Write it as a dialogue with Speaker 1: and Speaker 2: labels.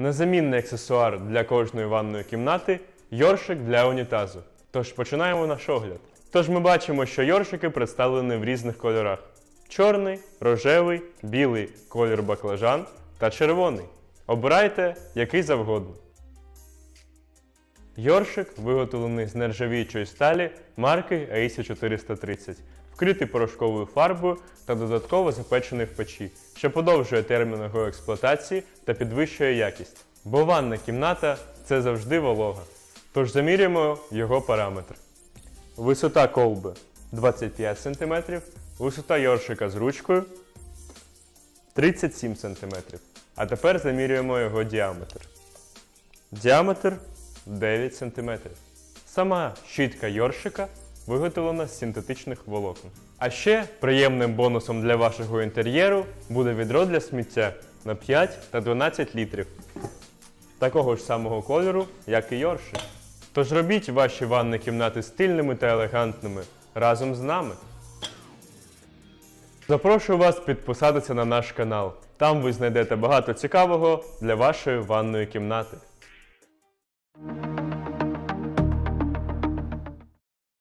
Speaker 1: Незамінний аксесуар для кожної ванної кімнати йоршик для унітазу. Тож починаємо наш огляд. Тож ми бачимо, що йоршики представлені в різних кольорах: чорний, рожевий, білий колір баклажан та червоний. Обирайте який завгодно. Йоршик виготовлений з нержавіючої сталі марки ACE 430, вкритий порошковою фарбою та додатково запечений в печі, що подовжує термін його експлуатації та підвищує якість. Бо ванна кімната це завжди волога. Тож замірюємо його параметри. Висота колби 25 см, висота йоршика з ручкою 37 см. А тепер замірюємо його діаметр. Діаметр 9 см. Сама щітка йоршика виготовлена з синтетичних волокон. А ще приємним бонусом для вашого інтер'єру буде відро для сміття на 5 та 12 літрів. Такого ж самого кольору, як і йоршик. Тож робіть ваші ванні кімнати стильними та елегантними разом з нами. Запрошую вас підписатися на наш канал. Там ви знайдете багато цікавого для вашої ванної кімнати.